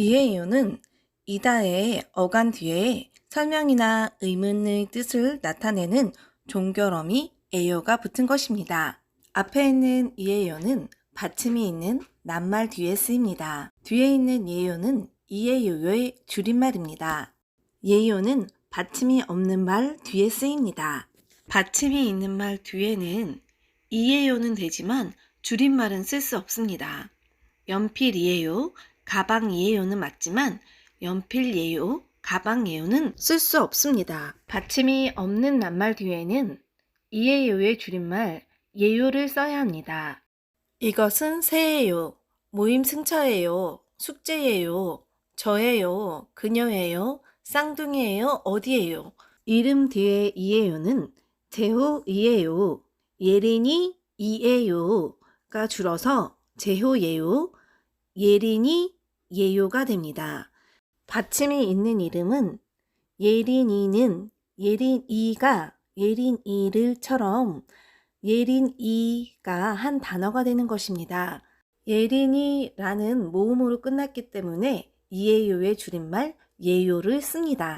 이해요는 이다의 어간 뒤에 설명이나 의문의 뜻을 나타내는 종결어미 에요가 붙은 것입니다. 앞에 있는 이해요는 받침이 있는 낱말 뒤에 쓰입니다. 뒤에 있는 예요는 이해요의 줄임말입니다. 예요는 받침이 없는 말 뒤에 쓰입니다. 받침이 있는 말 뒤에는 이해요는 되지만 줄임말은 쓸 수 없습니다. 연필 이해요, 가방 이해요는 맞지만 연필 예요, 가방 예요는 쓸 수 없습니다. 받침이 없는 낱말 뒤에는 이해요의 줄임말 예요를 써야 합니다. 이것은 새예요, 모임 승차예요, 숙제예요, 저예요, 그녀예요, 쌍둥이예요, 어디예요. 이름 뒤에 이해요는 제호 이해요, 예린이 이해요가 줄어서 제호 예요, 예린이 예요가 됩니다. 받침이 있는 이름은 예린이는 예린이가 예린이를처럼 예린이가 한 단어가 되는 것입니다. 예린이라는 모음으로 끝났기 때문에 이예요의 줄임말 예요를 씁니다.